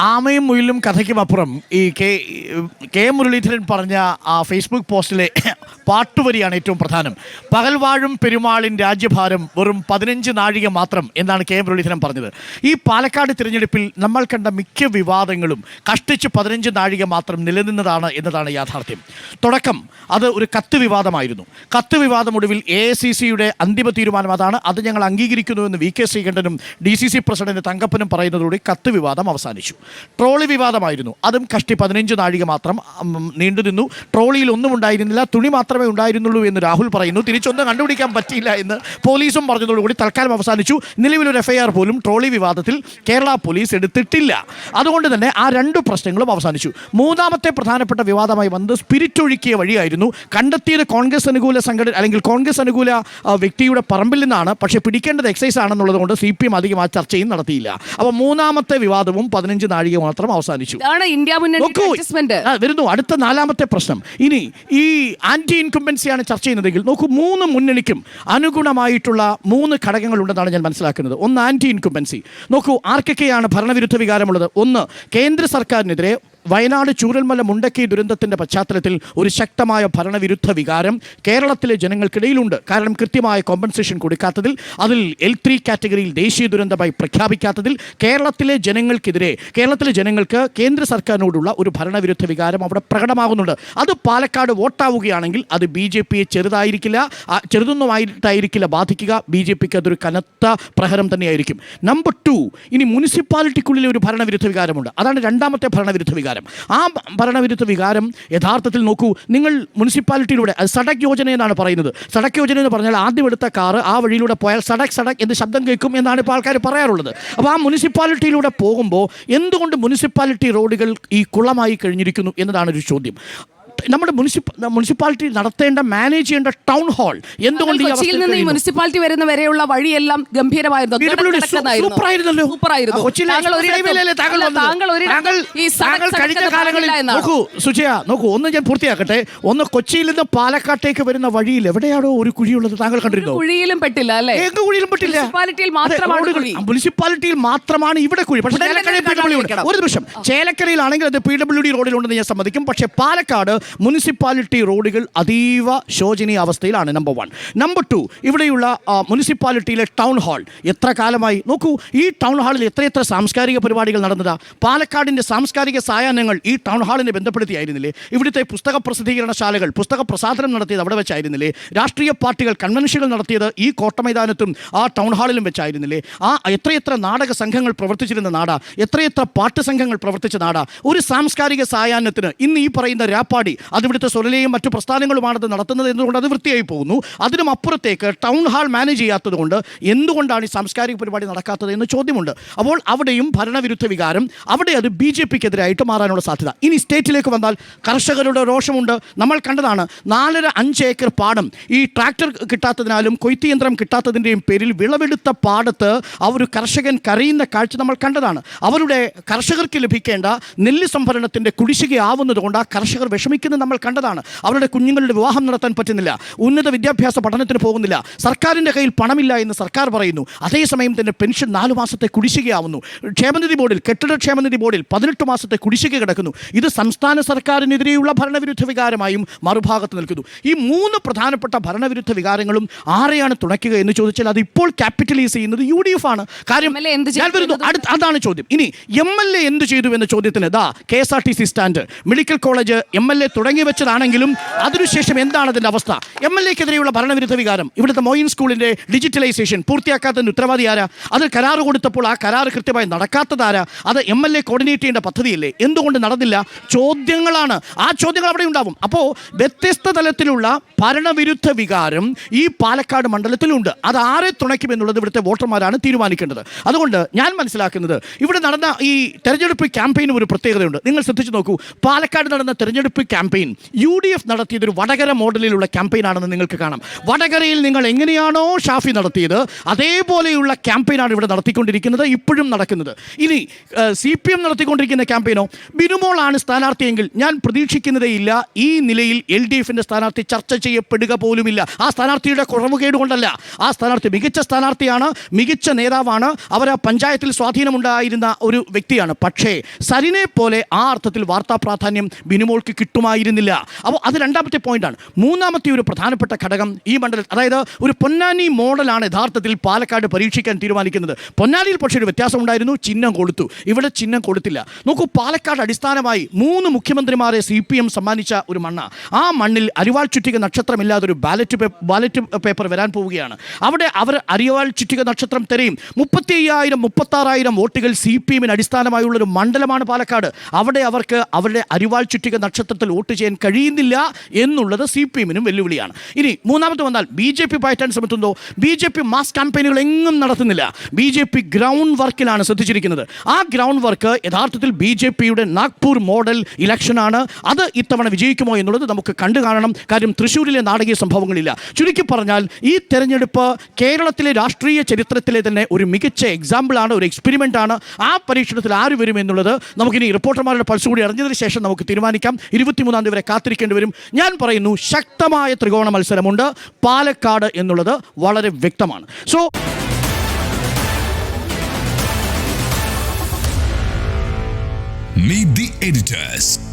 ആമയും മുയിലും കഥയ്ക്കും അപ്പുറം ഈ കെ കെ മുരളീധരൻ പറഞ്ഞ ആ ഫേസ്ബുക്ക് പോസ്റ്റിലെ പാട്ടുവരിയാണ് ഏറ്റവും പ്രധാനം. പകൽവാഴും പെരുമാളിൻ രാജ്യഭാരം വെറും പതിനഞ്ച് നാഴിക മാത്രം എന്നാണ് കെ മുരളീധരൻ പറഞ്ഞത്. ഈ പാലക്കാട് തിരഞ്ഞെടുപ്പിൽ നമ്മൾ കണ്ട മിക്ക വിവാദങ്ങളും കഷ്ടിച്ച് പതിനഞ്ച് നാഴിക മാത്രം നിലനിന്നതാണ് എന്നതാണ് യാഥാർത്ഥ്യം. തുടക്കം അത് ഒരു കത്ത് വിവാദമായിരുന്നു. കത്ത് വിവാദം ഒടുവിൽ എ സി സിയുടെ അന്തിമ തീരുമാനം അതാണ്. അത് ഞങ്ങൾ അംഗീകരിക്കുന്നുവെന്ന് വി കെ ശ്രീകണ്ഠനും ഡി സി സി പ്രസിഡന്റ് തങ്കപ്പനും പറയുന്നതോടെ കത്ത് വിവാദം അവസാനിച്ചു. ട്രോളി വിവാദമായിരുന്നു അതും കഷ്ടി പതിനഞ്ച് നാഴിക മാത്രം നീണ്ടു നിന്നു. ട്രോളിയിൽ ഒന്നും ഉണ്ടായിരുന്നില്ല തുണി മാത്രമേ ഉണ്ടായിരുന്നുള്ളൂ എന്ന് രാഹുൽ പറയുന്നു. തിരിച്ചൊന്നും കണ്ടുപിടിക്കാൻ പറ്റിയില്ല എന്ന് പോലീസും പറഞ്ഞതോടുകൂടി തൽക്കാലം അവസാനിച്ചു. നിലവിലൊരു എഫ്ഐആർ പോലും ട്രോളി വിവാദത്തിൽ കേരള പോലീസ് എടുത്തിട്ടില്ല. അതുകൊണ്ട് തന്നെ ആ രണ്ട് പ്രശ്നങ്ങളും അവസാനിച്ചു. മൂന്നാമത്തെ പ്രധാനപ്പെട്ട വിവാദമായി വന്നത് സ്പിരിറ്റ് ഒഴുക്കിയ വഴിയായിരുന്നു. കണ്ടെത്തിയത് കോൺഗ്രസ് അനുകൂല സംഘടന അല്ലെങ്കിൽ കോൺഗ്രസ് അനുകൂല വ്യക്തിയുടെ പറമ്പിൽ നിന്നാണ്. പക്ഷേ പിടിക്കേണ്ടത് എക്സൈസ് ആണെന്നുള്ളതുകൊണ്ട് സി പി എം അധികം ആ ചർച്ചയും നടത്തിയില്ല. അപ്പോൾ മൂന്നാമത്തെ വിവാദവും പതിനഞ്ച് നാഴിക മാത്രം അവസാനിച്ചു. ഇന്ത്യ വരുന്നു. അടുത്ത നാലാമത്തെ പ്രശ്നം. ഇനി ഈ ആന്റി ഇൻകംബൻസിയാണ് ചർച്ച ചെയ്യുന്നതെങ്കിൽ നോക്കൂ മൂന്ന് മുന്നണിക്കും അനുഗുണമായിട്ടുള്ള മൂന്ന് ഘടകങ്ങൾ ഉണ്ടെന്നാണ് ഞാൻ മനസ്സിലാക്കുന്നത്. ഒന്ന് ആന്റി ഇൻകംബൻസി നോക്കൂ ആർക്കൊക്കെയാണ് ഭരണവിരുദ്ധ വികാരമുള്ളത്? ഒന്ന് കേന്ദ്ര സർക്കാരിനെതിരെ വയനാട് ചൂരൽമല മുണ്ടക്കി ദുരന്തത്തിന്റെ പശ്ചാത്തലത്തിൽ ഒരു ശക്തമായ ഭരണവിരുദ്ധ വികാരം കേരളത്തിലെ ജനങ്ങൾക്കിടയിലുണ്ട്. കാരണം കൃത്യമായ കോമ്പൻസേഷൻ കൊടുക്കാത്തതിൽ അതിൽ എൽ ത്രീ കാറ്റഗറിയിൽ ദേശീയ ദുരന്തമായി പ്രഖ്യാപിക്കാത്തതിൽ കേരളത്തിലെ ജനങ്ങൾക്കെതിരെ കേരളത്തിലെ ജനങ്ങൾക്ക് കേന്ദ്ര സർക്കാരിനോടുള്ള ഒരു ഭരണവിരുദ്ധ വികാരം അവിടെ പ്രകടമാകുന്നുണ്ട്. അത് പാലക്കാട് വോട്ടാവുകയാണെങ്കിൽ അത് ബി ജെ പിയെ ചെറുതായിരിക്കില്ല ചെറുതൊന്നുമായിട്ടായിരിക്കില്ല ബാധിക്കുക. ബി ജെ പിക്ക് അതൊരു കനത്ത പ്രഹരം തന്നെയായിരിക്കും. നമ്പർ ടു ഇനി മുനിസിപ്പാലിറ്റിക്കുള്ളിലെ ഒരു ഭരണവിരുദ്ധ വികാരമുണ്ട്. അതാണ് രണ്ടാമത്തെ ഭരണവിരുദ്ധ വികാരം. ആ ഭ- ഭരണവിരുദ്ധ വികാരം യഥാർത്ഥത്തിൽ നോക്കൂ നിങ്ങൾ മുനിസിപ്പാലിറ്റിയിലൂടെ സഡക് യോജന എന്നാണ് പറയുന്നത്. സടക് യോജന എന്ന് പറഞ്ഞാൽ ആദ്യം എടുത്ത കാറ് ആ വഴിയിലൂടെ പോയാൽ സടക് സടക് എന്ന് ശബ്ദം കേൾക്കും എന്നാണ് ഇപ്പോൾ ആൾക്കാർ പറയാറുള്ളത്. അപ്പോൾ ആ മുനിസിപ്പാലിറ്റിയിലൂടെ പോകുമ്പോൾ എന്തുകൊണ്ട് മുനിസിപ്പാലിറ്റി റോഡുകൾ ഈ കുളമായി കഴിഞ്ഞിരിക്കുന്നു എന്നതാണ് ഒരു ചോദ്യം. നമ്മുടെ മുനിസിപ്പ മുനിസിപ്പാലിറ്റി നടത്തേണ്ട മാനേജ് ചെയ്യേണ്ട ടൗൺ ഹാൾ എന്തുകൊണ്ട് കൊച്ചിയിൽ നിന്ന് ഈ മുനിസിപ്പാലിറ്റി വരുന്ന വരെയുള്ള വഴിയെല്ലാം ഗംഭീരമായിരുന്നു. സുജയ നോക്കൂ ഒന്ന് ഞാൻ പൂർത്തിയാക്കട്ടെ. ഒന്ന് കൊച്ചിയിൽ നിന്ന് പാലക്കാട്ടേക്ക് വരുന്ന വഴിയിൽ എവിടെയാണോ ഒരു കുഴിയുള്ളത് താങ്കൾ കണ്ടിരുന്നു? കുഴിയിലും പെട്ടില്ല അല്ലേ? കുഴിയിലും പെട്ടില്ല? മുനിസിപ്പാലിറ്റിയിൽ മാത്രമാണ് ഇവിടെ കുഴി. പക്ഷേ. ഒരു നിമിഷം. ചേലക്കരയിലാണെങ്കിൽ അത് പി ഡബ്ല്യു ഡി റോഡിലുണ്ടെന്ന് ഞാൻ സമ്മതിക്കും. പക്ഷേ പാലക്കാട് മുനിസിപ്പാലിറ്റി റോഡുകൾ അതീവ ശോചനീയ അവസ്ഥയിലാണ് നമ്പർ വൺ നമ്പർ ടു ഇവിടെയുള്ള മുനിസിപ്പാലിറ്റിയിലെ ടൗൺ ഹാൾ എത്ര കാലമായി? നോക്കൂ ഈ ടൗൺ ഹാളിൽ എത്രയെത്ര സാംസ്കാരിക പരിപാടികൾ നടന്നതാ. പാലക്കാടിന്റെ സാംസ്കാരിക സായാഹ്നങ്ങൾ ഈ ടൗൺ ഹാളിനെ ബന്ധപ്പെടുത്തിയായിരുന്നില്ലേ? ഇവിടുത്തെ പുസ്തക പ്രസിദ്ധീകരണശാലകൾ പുസ്തക പ്രസാധനം നടത്തിയത് അവിടെ വെച്ചായിരുന്നില്ലേ? രാഷ്ട്രീയ പാർട്ടികൾ കൺവെൻഷനുകൾ നടത്തിയത് ഈ കോട്ടമൈതാനത്തും ആ ടൗൺ ഹാളിലും വെച്ചായിരുന്നില്ലേ? ആ എത്രയെത്ര നാടക സംഘങ്ങൾ പ്രവർത്തിച്ചിരുന്ന നാടാ? എത്രയെത്ര പാട്ട് സംഘങ്ങൾ പ്രവർത്തിച്ച നാടാ? ഒരു സാംസ്കാരിക സായാഹ്നത്തിന് ഇന്ന് ഈ പറയുന്ന രാപ്പാടി അത് സൊലലയും മറ്റു പ്രസ്ഥാനങ്ങളുമാണ് അത് നടത്തുന്നത് എന്തുകൊണ്ട് അത് വൃത്തിയായി പോകുന്നു. അതിനും അപ്പുറത്തേക്ക് ടൗൺ ഹാൾ മാനേജ് ചെയ്യാത്തത് കൊണ്ട് എന്തുകൊണ്ടാണ് ഈ സാംസ്കാരിക പരിപാടി നടക്കാത്തത് എന്ന് ചോദ്യമുണ്ട്. അപ്പോൾ അവിടെയും ഭരണവിരുദ്ധ വികാരം അവിടെ അത് ബി ജെ പിക്ക് എതിരായിട്ട് മാറാനുള്ള സാധ്യത. ഇനി സ്റ്റേറ്റിലേക്ക് വന്നാൽ കർഷകരുടെ രോഷമുണ്ട്. നമ്മൾ കണ്ടതാണ് നാലര അഞ്ച് ഏക്കർ പാടം ഈ ട്രാക്ടർ കിട്ടാത്തതിനാലും കൊയ്ത്ത് യന്ത്രം കിട്ടാത്തതിന്റെയും പേരിൽ വിളവെടുത്ത പാടത്ത് ആ ഒരു കർഷകൻ കരയുന്ന കാഴ്ച നമ്മൾ കണ്ടതാണ്. അവരുടെ കർഷകർക്ക് ലഭിക്കേണ്ട നെല്ല് സംഭരണത്തിന്റെ കുടിശ്ശികയാവുന്നത് കൊണ്ട് ആ കർഷകർ വിഷമിക്കുന്നത് നമ്മൾ കണ്ടതാണ്. അവരുടെ കുഞ്ഞുങ്ങളുടെ വിവാഹം നടത്താൻ പറ്റുന്നില്ല. ഉന്നത വിദ്യാഭ്യാസ പഠനത്തിന് പോകുന്നില്ല. സർക്കാരിന്റെ കയ്യിൽ പണമില്ല എന്ന് സർക്കാർ പറയുന്നു. അതേസമയം തന്നെ പെൻഷൻ നാല് മാസത്തെ കുടിശ്ശികയാവുന്നു. ക്ഷേമനിധി ബോർഡിൽ കെട്ടിട ക്ഷേമനിധി ബോർഡിൽ പതിനെട്ട് മാസത്തെ കുടിശ്ശിക കിടക്കുന്നു. ഇത് സംസ്ഥാന സർക്കാരിനെതിരെയുള്ള ഭരണവിരുദ്ധ വികാരമായും മറുഭാഗത്ത് നിൽക്കുന്നു. ഈ മൂന്ന് പ്രധാനപ്പെട്ട ഭരണവിരുദ്ധ വികാരങ്ങളും ആരെയാണ് തുണയ്ക്കുക എന്ന് ചോദിച്ചാൽ അത് ഇപ്പോൾ ക്യാപിറ്റലൈസ് ചെയ്യുന്നത് യു ഡി എഫ് ആണ് കാര്യം ഞാൻ വരുന്നു. അടുത്ത അതാണ് ചോദ്യം. ഇനി എം എൽ എ എന്ത് ചെയ്തു എന്ന ചോദ്യത്തിന് ദാ K S R T C stand. Medical college M L A തുടങ്ങി വെച്ചതാണെങ്കിലും അതിനുശേഷം എന്താണ് അതിന്റെ അവസ്ഥ? എം എൽ എക്കെതിരെയുള്ള ഭരണവിരുദ്ധ വികാരം. ഇവിടുത്തെ മോയിൻ സ്കൂളിന്റെ ഡിജിറ്റലൈസേഷൻ പൂർത്തിയാക്കാത്തതിന് ഉത്തരവാദി ആരാ? അത് കരാർ കൊടുത്തപ്പോൾ ആ കരാർ കൃത്യമായി നടക്കാത്തതാരാ അത് എം എൽ എ കോർഡിനേറ്റ് ചെയ്യേണ്ട പദ്ധതിയല്ലേ? എന്തുകൊണ്ട് നടന്നില്ല? ചോദ്യങ്ങളാണ്. ആ ചോദ്യങ്ങൾ അവിടെ ഉണ്ടാവും. അപ്പോൾ വ്യത്യസ്ത തലത്തിലുള്ള ഭരണവിരുദ്ധ വികാരം ഈ പാലക്കാട് മണ്ഡലത്തിലുണ്ട്. അത് ആരെ തുണയ്ക്കുമെന്നുള്ളത് ഇവിടുത്തെ വോട്ടർമാരാണ് തീരുമാനിക്കേണ്ടത്. അതുകൊണ്ട് ഞാൻ മനസ്സിലാക്കുന്നത് ഇവിടെ നടന്ന ഈ തെരഞ്ഞെടുപ്പ് ക്യാമ്പയിനും ഒരു പ്രത്യേകതയുണ്ട്. നിങ്ങൾ ശ്രദ്ധിച്ചു നോക്കൂ. പാലക്കാട് നടന്ന തെരഞ്ഞെടുപ്പ് ക്യാമ്പയിൻ യു ഡി എഫ് നടത്തിയതൊരു വടകര മോഡലിലുള്ള ക്യാമ്പയിൻ ആണെന്ന് നിങ്ങൾക്ക് കാണാം. വടകരയിൽ നിങ്ങൾ എങ്ങനെയാണോ ഷാഫി നടത്തിയത് അതേപോലെയുള്ള ക്യാമ്പയിനാണ് ഇവിടെ നടത്തിക്കൊണ്ടിരിക്കുന്നത് ഇപ്പോഴും നടക്കുന്നത്. ഇനി സി പി എം നടത്തിക്കൊണ്ടിരിക്കുന്ന ക്യാമ്പയിനോ ബിനുമോളാണ് സ്ഥാനാർത്ഥിയെങ്കിൽ ഞാൻ പ്രതീക്ഷിക്കുന്നതേ ഇല്ല ഈ നിലയിൽ എൽ ഡി എഫിന്റെ സ്ഥാനാർത്ഥി ചർച്ച ചെയ്യപ്പെടുക പോലുമില്ല. ആ സ്ഥാനാർത്ഥിയുടെ കുറവുകേട് കൊണ്ടല്ല ആ സ്ഥാനാർത്ഥി മികച്ച സ്ഥാനാർത്ഥിയാണ് മികച്ച നേതാവാണ്. അവർ ആ പഞ്ചായത്തിൽ സ്വാധീനമുണ്ടായിരുന്ന ഒരു വ്യക്തിയാണ്. പക്ഷേ സരിനെ പോലെ ആ അർത്ഥത്തിൽ വാർത്താ പ്രാധാന്യം ബിനുമോൾക്ക് കിട്ടുമായിരുന്നില്ല അപ്പോൾ അത് രണ്ടാമത്തെ പോയിന്റാണ്. മൂന്നാമത്തെ ഒരു പ്രധാനപ്പെട്ട ഘടകം ഈ മണ്ഡലത്തിൽ അതായത് ഒരു പൊന്നാനി മോഡലാണ് യഥാർത്ഥത്തിൽ പാലക്കാട് പരീക്ഷിക്കാൻ തീരുമാനിക്കുന്നത്. പൊന്നാനിയിൽ പക്ഷേ ഒരു വ്യത്യാസം ഉണ്ടായിരുന്നു ചിഹ്നം കൊടുത്തു ഇവിടെ ചിഹ്നം കൊടുത്തില്ല നോക്കൂ പാലക്കാട് അടിസ്ഥാനമായി മൂന്ന് മുഖ്യമന്ത്രിമാരെ സി പി എം സമ്മാനിച്ച ഒരു മണ്ണ. ആ മണ്ണിൽ അരിവാൾ ചുറ്റിക നക്ഷത്രമില്ലാതെ ഒരു ബാലറ്റ് ബാലറ്റ് പേപ്പർ വരാൻ പോവുകയാണ്. അവിടെ അവർ അരിവാൾ ചുറ്റിക നക്ഷത്രം തെരയും. മുപ്പത്തി അയ്യായിരം മുപ്പത്താറായിരം വോട്ടുകൾ സി പി എമ്മിന് അടിസ്ഥാനമായുള്ള ഒരു മണ്ഡലമാണ് പാലക്കാട്. അവിടെ അവർക്ക് അവരുടെ അരിവാൾ ചുറ്റിക നക്ഷത്രത്തിൽ വോട്ട് ചെയ്യാൻ കഴിയുന്നില്ല എന്നുള്ളത് സി പി എമ്മിനും വെല്ലുവിളിയാണ്. ഇനി മൂന്നാമത്തെ വന്നാൽ ബി ജെ പി പയറ്റാൻ ശ്രമിക്കുന്നതോ ബി ജെ പി മാസ് ക്യാമ്പയിനുകൾ എങ്ങും നടത്തുന്നില്ല. ബി ജെ പി ഗ്രൗണ്ട് വർക്കിലാണ് ശ്രദ്ധിച്ചിരിക്കുന്നത്. ആ ഗ്രൗണ്ട് വർക്ക് യഥാർത്ഥത്തിൽ ബി ജെ പിയുടെ നാഗ്പൂർ മോഡൽ ഇലക്ഷനാണ്. അത് ഇത്തവണ വിജയിക്കുമോ എന്നുള്ളത് നമുക്ക് കണ്ടു കാണണം. കാര്യം തൃശ്ശൂരിലെ നാടകീയ സംഭവങ്ങളില്ല. ചുരുക്കി പറഞ്ഞാൽ ഈ തെരഞ്ഞെടുപ്പ് കേരളത്തിലെ രാഷ്ട്രീയ ചരിത്രത്തിലെ തന്നെ ഒരു മികച്ച എക്സാമ്പിളാണ് ഒരു എക്സ്പെരിമെന്റാണ് ആ പരീക്ഷണത്തിൽ ആര് വരും എന്നുള്ളത് നമുക്കിനി റിപ്പോർട്ടർമാരുടെ പൾസ് കൂടി അറിഞ്ഞതിന് ശേഷം നമുക്ക് തീരുമാനിക്കാം. ഇരുപത്തിമൂന്നാം തീയതി വരെ കാത്തിരിക്കേണ്ടി വരും. ഞാൻ പറയുന്നു ശക്തമായ ത്രികോണ മത്സരമുണ്ട്. പാലക്കാട് എന്നുള്ളത് വളരെ വ്യക്തമാണ്. So Meet the editors.